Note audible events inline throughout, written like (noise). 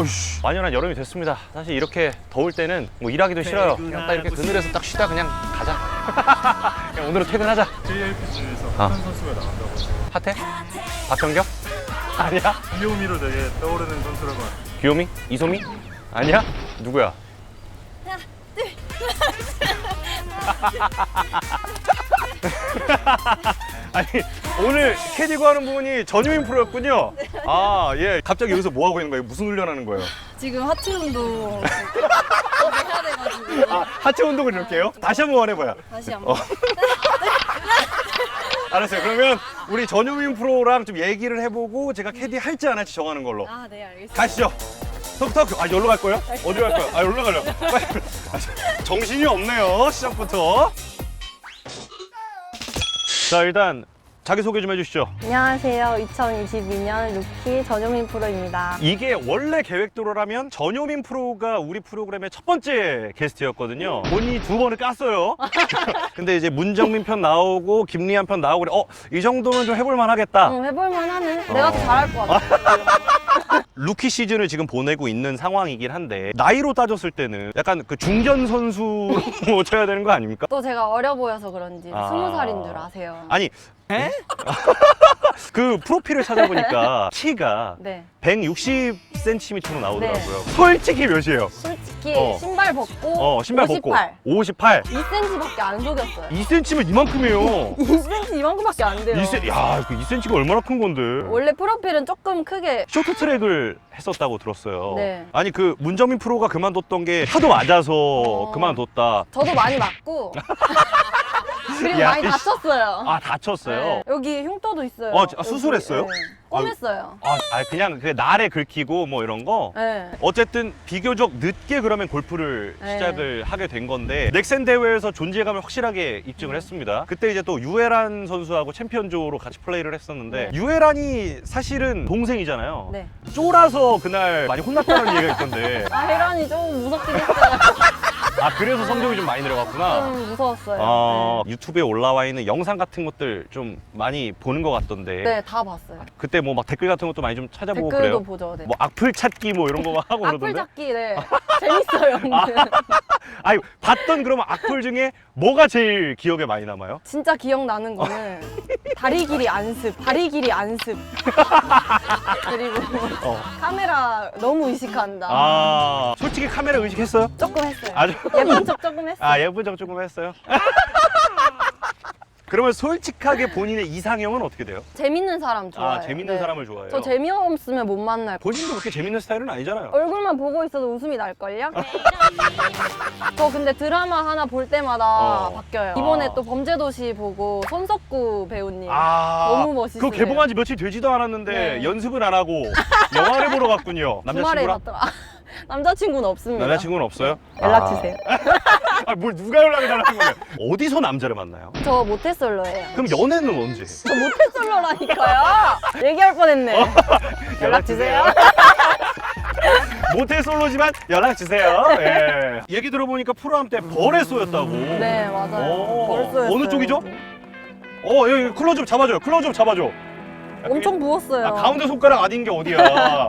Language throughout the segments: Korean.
어이씨 완연한 여름이 됐습니다. 사실 이렇게 더울 때는 뭐 일하기도 싫어요. 그냥 딱 이렇게 그늘에서 딱 쉬다 그냥 가자. (laughs) 그냥 오늘은 퇴근하자. JLP 중에서 아. 선수가 나간다고. 하태? 박경경? (laughs) 아니야? 귀요미로 되게 떠오르는 선수라고. 귀요미? 이소미? 아니야? 누구야? (laughs) 아니 오늘 캐디고 하는 분이 전유인 프로였군요. 아 예. 갑자기 여기서 뭐 하고 있는 거예요? 무슨 훈련하는 거예요? 지금 하체 운동 해야 돼가지고 아 하체 운동을 이렇게 해요? 다시 한번 해봐요. 다시 한번. 어. (laughs) 알았어요. 그러면 우리 전유민 프로랑 좀 얘기를 해보고 제가 캐디 할지 안 할지 정하는 걸로. 아, 네, 알겠습니다. 가시죠. 턱턱. 아, 여기로 갈 거예요? 어디로 갈 거예요? 아, 여기로 가려고. 빨리. (laughs) 아, 정신이 없네요. 시작부터. 자, 일단 자기소개 좀 해주시죠. 안녕하세요. 2022년 루키 전효민 프로입니다. 이게 원래 계획대로라면 전효민 프로가 우리 프로그램의 첫 번째 게스트였거든요. 본인이 두 번을 깠어요. (laughs) 근데 이제 문정민 편 나오고 김리한 편 나오고 그래. 어, 이 정도면 좀 해볼만 하겠다. 응, 해볼만 하네. 내가 더 잘할 것 같아. (laughs) 루키 시즌을 지금 보내고 있는 상황이긴 한데 나이로 따졌을 때는 약간 그 중견 선수로 (laughs) 쳐야 되는 거 아닙니까? 또 제가 어려 보여서 그런지 아. 스무 살인 줄 아세요. 아니 (laughs) 그 프로필을 찾아보니까 (laughs) 키가 네. 160cm로 나오더라고요. 네. 솔직히 몇이에요? 솔직히 어. 신발 벗고 어 신발 58. 벗고 58. 2cm밖에 안 속였어요. 2cm면 이만큼이에요. (laughs) 2cm 이만큼밖에 안 돼요. 2cm, 야, 그 2cm가 얼마나 큰 건데. 원래 프로필은 조금 크게 쇼트 트랙을 했었다고 들었어요. 네. 아니 그 문정민 프로가 그만뒀던 게 하도 맞아서 어. 그만뒀다. 저도 많이 맞고 그리고 야, 많이 이씨. 다쳤어요. 아 다쳤어요. 네. 여기 흉터도 있어요. 어, 아, 수술했어요? 여기, 네. 꼬맸어요. 아, 아, 그냥 그 날에 긁히고 뭐 이런 거. 네. 어쨌든 비교적 늦게 그러면 골프를 네. 시작을 하게 된 건데 넥센 대회에서 존재감을 확실하게 입증을 했습니다. 그때 이제 또 유에란 선수하고 챔피언조로 같이 플레이를 했었는데 네. 유에란이 사실은 동생이잖아요. 네. 쫄아서 그날 많이 혼났다는 얘기가 있던데 (laughs) 아, 혜란이 좀 무섭긴 했어요. 아 그래서 성적이 좀 많이 내려갔구나. 좀 무서웠어요. 아, 유튜브에 올라와 있는 영상 같은 것들 좀 많이 보는 것 같던데 네. 네, 다 봤어요. 그때 뭐 막 댓글 같은 것도 많이 좀 찾아보고 댓글도 그래요. 보죠. 네. 뭐 악플 찾기 뭐 이런 거 막 하고 악플 그러던데. 잡기, 네. (laughs) 재밌어요. 은근. (laughs) 아니 봤던 그러면 악플 중에 뭐가 제일 기억에 많이 남아요? 진짜 기억나는 거는 (laughs) 다리 길이 안습, 다리 길이 안습. 그리고 어. 카메라 너무 의식한다. 아 솔직히 카메라 의식했어요? 조금 했어요. 아주 예쁜 척 조금 했어요. 아 예쁜 적 조금 했어요. (laughs) 그러면 솔직하게 본인의 이상형은 어떻게 돼요? 재밌는 사람 좋아해요. 아 재밌는 네. 사람을 좋아해요. 저 재미없으면 못 만날 거. 본인도 그렇게 재밌는 스타일은 아니잖아요. 얼굴만 보고 있어도 웃음이 날걸요? (laughs) 저 근데 드라마 하나 볼 때마다 어. 바뀌어요. 이번에 아. 또 범죄도시 보고 손석구 배우님. 아 너무 멋있으세요. 그거 개봉한 지 며칠 되지도 않았는데 네. 연습은 안 하고 영화를 보러 갔군요. (laughs) 주말에 남자친구랑 봤더라. 남자친구는 없습니다. 남자친구는 없어요? 연락 아. 주세요. (laughs) 아, 뭘 누가 연락을 달라는 거예요? 어디서 남자를 만나요? 저 모태솔로예요. 그럼 연애는 언제? 저 모태솔로라니까요. (laughs) 얘기할 뻔했네. 연락 주세요. (laughs) 모태 솔로지만 연락 주세요. 예. 얘기 들어보니까 프로암 때 벌에 쏘였다고. 네 맞아요. 오. 벌써였어요. 어느 쪽이죠? 어, 여기 클로 좀 잡아줘요. 클로 좀 잡아줘. 엄청 부었어요. 아, 가운데 손가락 아닌 게 어디야?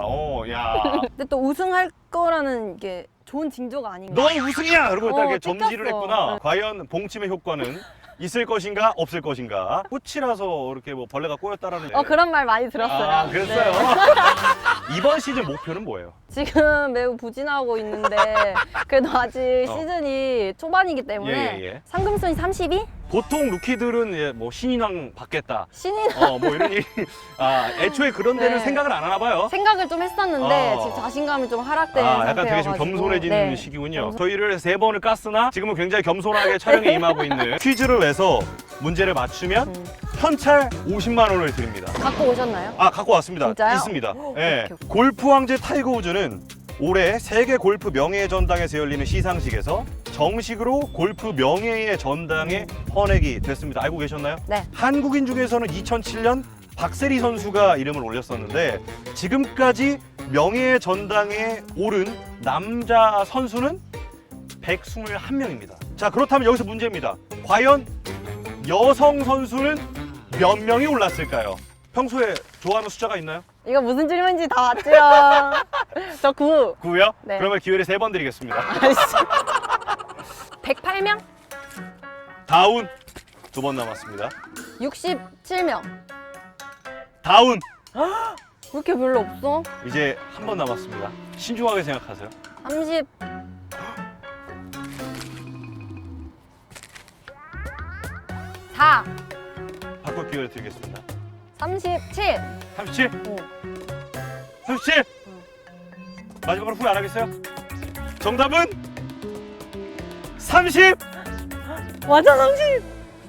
어, 야. 근데 또 우승할 거라는 게 좋은 징조가 아닌가. 넌 우승이야! 그러고 딱 어, 이렇게 점지를 뜯겼어. 했구나. 네. 과연 봉침의 효과는 있을 것인가, 없을 것인가? 꽃이라서 이렇게 뭐 벌레가 꼬였다라는. 어 그런 말 많이 들었어요. 아, 그랬어요? 네. (laughs) 이번 시즌 목표는 뭐예요? 지금 매우 부진하고 있는데 (laughs) 그래도 아직 어. 시즌이 초반이기 때문에 예, 예. 상금순위 32? 보통 루키들은 예, 뭐 신인왕 받겠다. 신인 어, 뭐 이런 얘기. 아, 애초에 그런 데는 네. 생각을 안 하나 봐요. 생각을 좀 했었는데 어. 지금 자신감이 좀 하락된 아, 약간 되게 지금 상태여가지고. 겸손해지는 네. 시기군요. 저희를 세 번을 깠으나 지금은 굉장히 겸손하게 촬영에 (laughs) 임하고 있는 퀴즈를 내서 문제를 맞추면 음. 현찰 50만 원을 드립니다. 갖고 오셨나요? 아, 갖고 왔습니다. 진짜요? 있습니다. 오, 예. 오케이, 오케이. 골프 왕제 타이거 우즈는 올해 세계 골프 명예의 전당에서 열리는 시상식에서 정식으로 골프 명예의 전당에 헌액이 됐습니다. 알고 계셨나요? 네. 한국인 중에서는 2007년 박세리 선수가 이름을 올렸었는데 지금까지 명예의 전당에 오른 남자 선수는 121명입니다. 자, 그렇다면 여기서 문제입니다. 과연 여성 선수는 몇 명이 올랐을까요? 평소에 좋아하는 숫자가 있나요? 이거 무슨 질문인지 다 맞죠? (laughs) 저 9. 9요? 네. 그러면 기회를 세 번 드리겠습니다. (laughs) 108명? 다운 두 번 남았습니다. 67명. 다운 왜 이렇게 별로 없어? 이제 한 번 남았습니다. 신중하게 생각하세요. 30. 사 바꿀 기회를 드리겠습니다. 37. 37, 오. 37. 마지막으로 후회 안 하겠어요? 정답은 30. 맞아, 30.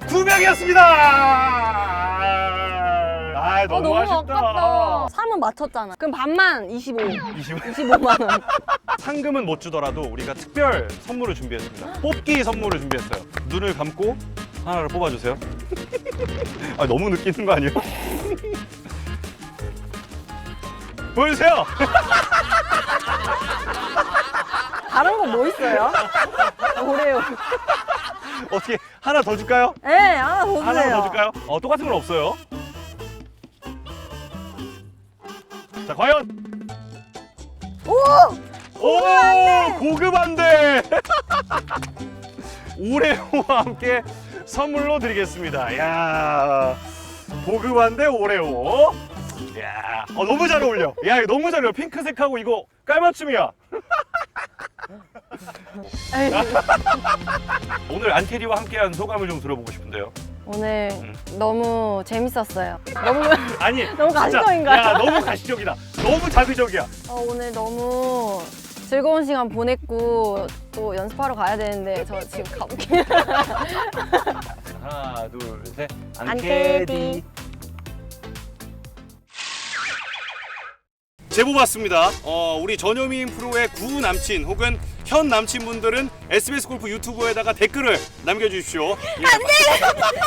두 명이었습니다. 아, 아, 너무, 너무 아쉽다. 아깝다. 3은 맞췄잖아. 그럼 반만 25. 20. 25만 원. (laughs) 상금은 못 주더라도 우리가 특별 선물을 준비했습니다. 뽑기 선물을 준비했어요. 눈을 감고 하나를 뽑아주세요. (laughs) 아, 너무 느끼는 거 아니에요? (laughs) 보여주세요. 다른 거 뭐 있어요? 오레오. 어떻게 하나 더 줄까요? 네, 하나 더 하나 주세요. 더 줄까요? 어, 똑같은 건 없어요. 자, 과연 오! 오 고급 안대 오레오와 (laughs) 함께 선물로 드리겠습니다. 야 안대 오레오. 야 어, 너무 잘 어울려. 야 이거 너무 잘 어울려. 핑크색하고 이거 깔맞춤이야. (laughs) 오늘 안테리와 함께한 소감을 좀 들어보고 싶은데요. 오늘 음. 너무 재밌었어요. 너무 아니 (laughs) 너무 진짜, 가시적인가요? 야 너무 가시적이다. 너무 자극적이야. 어, 오늘 너무 즐거운 시간 보냈고 또 연습하러 가야 되는데 저 지금 가볼게요. 하나 둘 셋. 안테디. 제보 받습니다. 어, 우리 전효민 프로의 구 남친 혹은 현 남친분들은 SBS 골프 유튜브에다가 댓글을 남겨주십시오. 안돼.